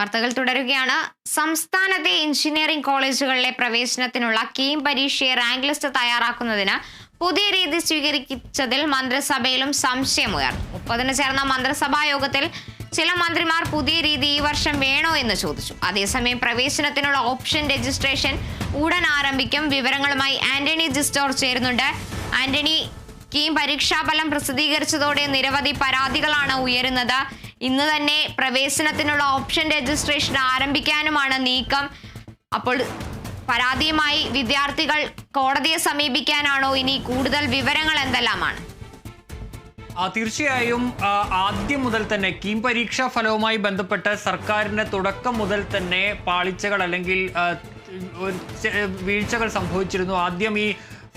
വാർത്തകൾ തുടരുകയാണ്. സംസ്ഥാനത്തെ എഞ്ചിനീയറിംഗ് കോളേജുകളിലെ പ്രവേശനത്തിനുള്ള കീം പരീക്ഷയെ റാങ്ക് ലിസ്റ്റ് തയ്യാറാക്കുന്നതിന് പുതിയ രീതി സ്വീകരിച്ചതിൽ മന്ത്രിസഭയിലും സംശയമുയർന്നു മുപ്പതിന് ചേർന്ന മന്ത്രിസഭാ യോഗത്തിൽ ചില മന്ത്രിമാർ പുതിയ രീതി ഈ വർഷം വേണോ എന്ന് ചോദിച്ചു. അതേസമയം പ്രവേശനത്തിനുള്ള ഓപ്ഷൻ രജിസ്ട്രേഷൻ ഉടൻ ആരംഭിക്കും. വിവരങ്ങളുമായി ആന്റണി ജിസ്റ്റോർ ചേരുന്നുണ്ട്. ആന്റണി കീം പരീക്ഷാഫലം പ്രസിദ്ധീകരിച്ചതോടെ നിരവധി പരാതികളാണ് ഉയരുന്നത്. ഇന്ന് തന്നെ പ്രവേശനത്തിനുള്ള ഓപ്ഷൻ രജിസ്ട്രേഷൻ ആരംഭിക്കാനുമാണ് നീക്കം. അപ്പോൾ പരാതിയുമായി വിദ്യാർത്ഥികൾ കോടതിയെ സമീപിക്കാനാണോ ഇനി കൂടുതൽ വിവരങ്ങൾ എന്തെല്ലാമാണ്? തീർച്ചയായും ആദ്യം മുതൽ തന്നെ കീം പരീക്ഷാ ഫലവുമായി ബന്ധപ്പെട്ട് സർക്കാരിന്റെ തുടക്കം മുതൽ തന്നെ പാളിച്ചകൾ അല്ലെങ്കിൽ വീഴ്ചകൾ സംഭവിച്ചിരുന്നു. ആദ്യം ഈ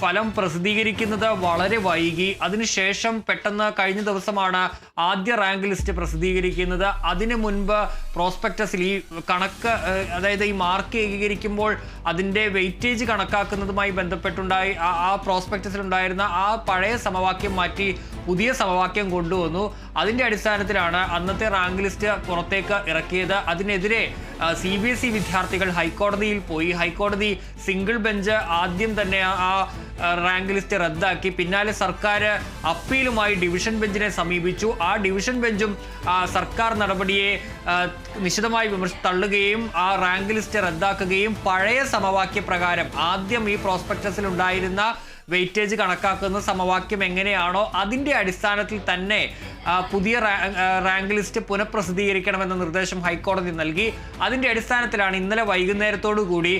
ഫലം പ്രസിദ്ധീകരിക്കുന്നത് വളരെ വൈകി. അതിനുശേഷം പെട്ടെന്ന് കഴിഞ്ഞ ദിവസമാണ് ആദ്യ റാങ്ക് ലിസ്റ്റ് പ്രസിദ്ധീകരിക്കുന്നത്. അതിനു മുൻപ് പ്രോസ്പെക്ടസിൽ ഈ കണക്ക് അതായത് ഈ മാർക്ക് ഏകീകരിക്കുമ്പോൾ അതിന്റെ വെയിറ്റേജ് കണക്കാക്കുന്നതുമായി ബന്ധപ്പെട്ടുണ്ടായി ആ- പ്രോസ്പെക്ടസിലുണ്ടായിരുന്ന ആ പഴയ സമവാക്യം മാറ്റി പുതിയ സമവാക്യം കൊണ്ടുവന്നു. അതിന്റെ അടിസ്ഥാനത്തിലാണ് അന്നത്തെ റാങ്ക് ലിസ്റ്റ് പുറത്തേക്ക് ഇറക്കിയത്. അതിനെതിരെ സി ബി എസ് ഇ വിദ്യാർത്ഥികൾ ഹൈക്കോടതിയിൽ പോയി. ഹൈക്കോടതി സിംഗിൾ ബെഞ്ച് ആദ്യം തന്നെ ആ, റാങ്ക് ലിസ്റ്റ് റദ്ദാക്കി. പിന്നാലെ സർക്കാർ അപ്പീലുമായി ഡിവിഷൻ ബെഞ്ചിനെ സമീപിച്ചു. ആ ഡിവിഷൻ ബെഞ്ചും സർക്കാർ നടപടിയെ നിശിതമായി വിമർശ തള്ളുകയും ആ റാങ്ക് ലിസ്റ്റ് റദ്ദാക്കുകയും പഴയ സമവാക്യ പ്രകാരം ആദ്യം ഈ പ്രോസ്പെക്ടസിൽ ഉണ്ടായിരുന്ന വെയിറ്റേജ് കണക്കാക്കുന്ന സമവാക്യം എങ്ങനെയാണോ അതിന്റെ അടിസ്ഥാനത്തിൽ തന്നെ പുതിയ റാങ്ക് ലിസ്റ്റ് പുനഃപ്രസിദ്ധീകരിക്കണമെന്ന നിർദ്ദേശം ഹൈക്കോടതി നൽകി. അതിന്റെ അടിസ്ഥാനത്തിലാണ് ഇന്നലെ വൈകുന്നേരത്തോടു കൂടി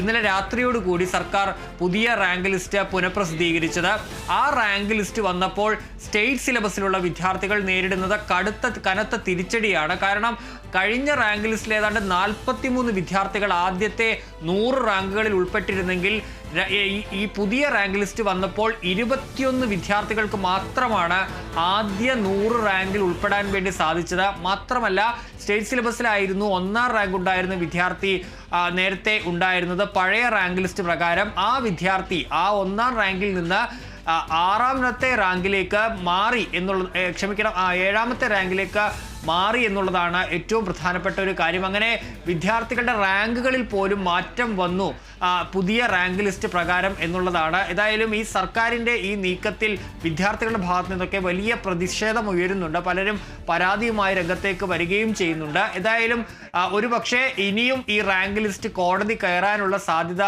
ഇന്നലെ രാത്രിയോടുകൂടി സർക്കാർ പുതിയ റാങ്ക് ലിസ്റ്റ് പുനഃപ്രസിദ്ധീകരിച്ചത്. ആ റാങ്ക് ലിസ്റ്റ് വന്നപ്പോൾ സ്റ്റേറ്റ് സിലബസിലുള്ള വിദ്യാർത്ഥികൾ നേരിടുന്നത് കടുത്ത കനത്ത തിരിച്ചടിയാണ്. കാരണം കഴിഞ്ഞ റാങ്ക് ലിസ്റ്റിൽ ഏതാണ്ട് നാൽപ്പത്തിമൂന്ന് വിദ്യാർത്ഥികൾ ആദ്യത്തെ നൂറ് റാങ്കുകളിൽ ഉൾപ്പെട്ടിരുന്നെങ്കിൽ ഈ- പുതിയ റാങ്ക് ലിസ്റ്റ് വന്നപ്പോൾ ഇരുപത്തിയൊന്ന് വിദ്യാർത്ഥികൾക്ക് മാത്രമാണ് ആദ്യ നൂറ് റാങ്കിൽ ഉൾപ്പെടാൻ വേണ്ടി സാധിച്ചത്. മാത്രമല്ല സ്റ്റേറ്റ് സിലബസിലായിരുന്നു ഒന്നാം റാങ്ക് ഉണ്ടായിരുന്ന വിദ്യാർത്ഥി നേരത്തെ ഉണ്ടായിരുന്നത് പഴയ റാങ്ക് ലിസ്റ്റ് പ്രകാരം. ആ വിദ്യാർത്ഥി ആ ഒന്നാം റാങ്കിൽ നിന്ന് ആറാമത്തെ റാങ്കിലേക്ക് മാറി എന്നുള്ള ക്ഷമിക്കണം ഏഴാമത്തെ റാങ്കിലേക്ക് മാറി എന്നുള്ളതാണ് ഏറ്റവും പ്രധാനപ്പെട്ട ഒരു കാര്യം. അങ്ങനെ വിദ്യാർത്ഥികളുടെ റാങ്കുകളിൽ പോലും മാറ്റം വന്നു. പുതിയ റാങ്ക് ലിസ്റ്റ് പ്രകാരം എന്നുള്ളതാണ്. ഏതായാലും ഈ സർക്കാരിന്റെ ഈ നീക്കത്തിൽ വിദ്യാർത്ഥികളുടെ ഭാഗത്തു നിന്നൊക്കെ വലിയ പ്രതിഷേധം ഉയരുന്നുണ്ട്. പലരും പരാതിയുമായി രംഗത്തേക്ക് വരികയും ചെയ്യുന്നുണ്ട്. ഏതായാലും ഒരു ഇനിയും ഈ റാങ്ക് ലിസ്റ്റ് കോടതി കയറാനുള്ള സാധ്യത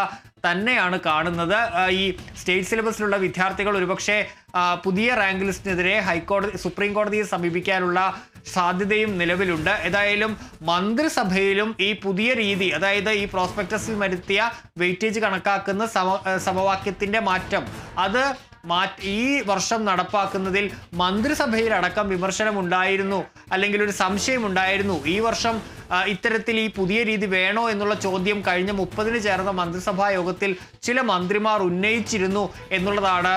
തന്നെയാണ് കാണുന്നത്. ഈ സ്റ്റേറ്റ് സിലബസിലുള്ള വിദ്യാർത്ഥികൾ ഒരുപക്ഷെ പുതിയ റാങ്ക് ലിസ്റ്റിനെതിരെ ഹൈക്കോടതി സുപ്രീം കോടതിയെ സമീപിക്കാനുള്ള സാധ്യതയും നിലവിലുണ്ട്. ഏതായാലും മന്ത്രിസഭയിലും ഈ പുതിയ രീതി അതായത് ഈ പ്രോസ്പെക്ടസിൽ വരുത്തിയ വെയിറ്റേജ് കണക്കാക്കുന്ന സമ ഏഹ് സമവാക്യത്തിന്റെ മാറ്റം അത് ഈ വർഷം നടപ്പാക്കുന്നതിൽ മന്ത്രിസഭയിൽ മന്ത്രിസഭയിലടക്കം വിമർശനമുണ്ടായിരുന്നു അല്ലെങ്കിൽ ഒരു സംശയം ഉണ്ടായിരുന്നു ഈ വർഷം ഇത്തരത്തിൽ ഈ പുതിയ രീതി വേണോ എന്നുള്ള ചോദ്യം കഴിഞ്ഞ മുപ്പതിന് ചേർന്ന മന്ത്രിസഭാ യോഗത്തിൽ ചില മന്ത്രിമാർ ഉന്നയിച്ചിരുന്നു എന്നുള്ളതാണ്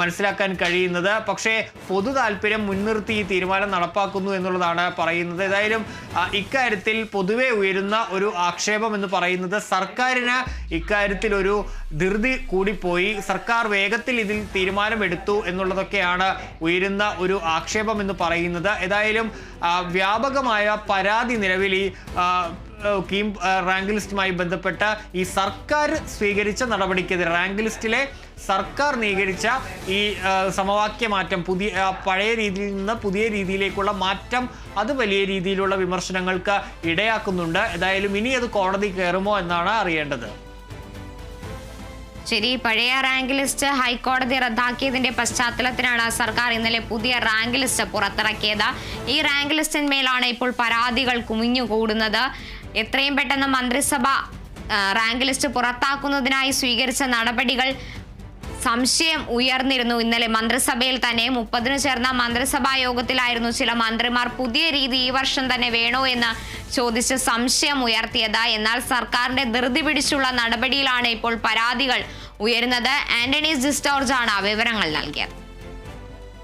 മനസ്സിലാക്കാൻ കഴിയുന്നത്. പക്ഷേ പൊതു താല്പര്യം മുൻനിർത്തി ഈ തീരുമാനം നടപ്പാക്കുന്നു എന്നുള്ളതാണ് പറയുന്നത്. ഏതായാലും ഇക്കാര്യത്തിൽ പൊതുവെ ഉയരുന്ന ഒരു ആക്ഷേപം എന്ന് പറയുന്നത് സർക്കാരിന് ഇക്കാര്യത്തിൽ ഒരു ധൃതി കൂടിപ്പോയി. സർക്കാർ വേഗത്തിൽ ഇതിൽ തീരുമാനമെടുത്തു എന്നുള്ളതൊക്കെയാണ് ഉയരുന്ന ഒരു ആക്ഷേപം എന്ന് പറയുന്നത്. ഏതായാലും വ്യാപകമായ പരാതി നിലവിൽ ഈ കീം റാങ്ക് ലിസ്റ്റുമായി ബന്ധപ്പെട്ട ഈ സർക്കാർ സ്വീകരിച്ച നടപടിക്കെതിരെ റാങ്ക് ലിസ്റ്റിലെ സർക്കാർ നീകരിച്ച ഈ സമവാക്യ മാറ്റം പുതിയ പഴയ രീതിയിൽ നിന്ന് പുതിയ രീതിയിലേക്കുള്ള മാറ്റം അത് വലിയ രീതിയിലുള്ള വിമർശനങ്ങൾക്ക് ഇടയാക്കുന്നുണ്ട്. ഏതായാലും ഇനി അത് കോടതി കയറുമോ എന്നാണ് അറിയേണ്ടത്. ശരി പഴയ റാങ്ക് ലിസ്റ്റ് ഹൈക്കോടതി റദ്ദാക്കിയതിന്റെ പശ്ചാത്തലത്തിലാണ് സർക്കാർ ഇന്നലെ പുതിയ റാങ്ക് ലിസ്റ്റ് പുറത്തിറക്കിയത്. ഈ റാങ്ക് ലിസ്റ്റിന്മേലാണ് ഇപ്പോൾ പരാതികൾ കുമിഞ്ഞുകൂടുന്നത് എത്രയും പെട്ടെന്ന് മന്ത്രിസഭ റാങ്ക് ലിസ്റ്റ് പുറത്താക്കുന്നതിനായി സ്വീകരിച്ച നടപടികൾ സംശയം ഉയർന്നിരുന്നു. ഇന്നലെ മന്ത്രിസഭയിൽ തന്നെ മുപ്പതിന് ചേർന്ന മന്ത്രിസഭാ യോഗത്തിലായിരുന്നു ചില മന്ത്രിമാർ പുതിയ രീതി ഈ വർഷം തന്നെ വേണോ എന്ന് ചോദിച്ച് സംശയം ഉയർത്തിയത്. എന്നാൽ സർക്കാരിന്റെ ധൃതി പിടിച്ചുള്ള നടപടിയിലാണ് ഇപ്പോൾ പരാതികൾ ഉയരുന്നത്. ആന്റണി ജിസ്റ്റോർജ് ആണ് വിവരങ്ങൾ നൽകിയത്.